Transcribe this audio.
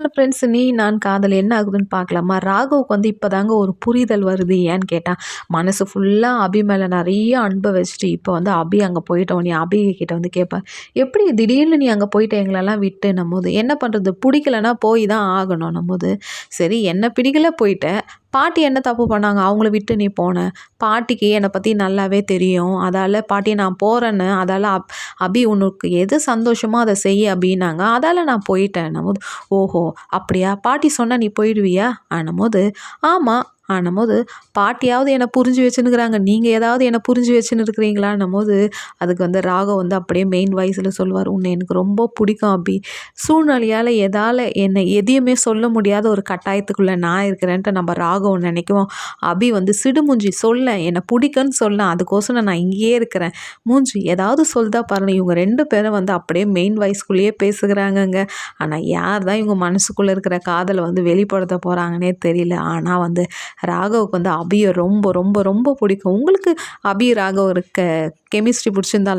Friends நீ நான் காதல் என்ன ஆகுதுன்னு பார்க்கலாமா? ராகவுக்கு வந்து இப்போ தாங்க ஒரு புரிதல் வருது. ஏன்னு கேட்டால் மனசு ஃபுல்லாக அபி மேலே நிறைய அன்பை வச்சுட்டு இப்போ வந்து அபி அங்கே போயிட்டோம். அபி கிட்ட வந்து கேட்பேன் எப்படி திடீர்னு நீ அங்கே போயிட்ட எங்களெல்லாம் விட்டு நம்மோது என்ன பண்ணுறது பிடிக்கலன்னா போய் தான் ஆகணும் நம்மோது சரி என்ன பிடிக்கல போயிட்டேன் பாட்டி என்ன தப்பு பண்ணாங்க? அவங்கள விட்டு நீ போன. பாட்டிக்கு என்னை பற்றி நல்லாவே தெரியும். அதால் பாட்டி நான் போகிறேன்னு அதால் அப் அபி உனக்கு எது சந்தோஷமோ அதை செய்ய அப்படின்னாங்க. அதால் நான் போயிட்டேன். போது ஓஹோ அப்படியா? பாட்டி சொன்னால் நீ போயிடுவியா? போது ஆமாம் ஆனும்போது பாட்டியாவது என்னை புரிஞ்சு வச்சுன்னுக்குறாங்க. நீங்கள் ஏதாவது என்னை புரிஞ்சு வச்சுன்னு இருக்கிறீங்களான்னும் போது அதுக்கு வந்து ராகம் வந்து அப்படியே மெயின் வாய்ஸில் சொல்லுவார். உன்னை எனக்கு ரொம்ப பிடிக்கும் அபி. சூழ்நிலையால் எதால் என்னை எதையுமே சொல்ல முடியாத ஒரு கட்டாயத்துக்குள்ளே நான் இருக்கிறேன்ட்டு நம்ம ராகம் நினைக்குவோம். அபி வந்து சிடுமூஞ்சி சொல்ல. என்னை பிடிக்குன்னு சொல்ல. அதுக்கோசரம் நான் இங்கேயே இருக்கிறேன். மூஞ்சி ஏதாவது சொல்தா பாருங்க. இவங்க ரெண்டு பேரும் வந்து அப்படியே மெயின் வாய்ஸ்குள்ளேயே பேசுகிறாங்கங்க. ஆனால் யார் தான் இவங்க மனசுக்குள்ளே இருக்கிற காதலை வந்து வெளிப்படுத்த போகிறாங்கன்னே தெரியல. ஆனால் வந்து ராகவுக்கு வந்து அபியை ரொம்ப ரொம்ப ரொம்ப பிடிக்கும். உங்களுக்கு அபி ராகவ் இருக்க கெமிஸ்ட்ரி பிடிச்சிருந்தா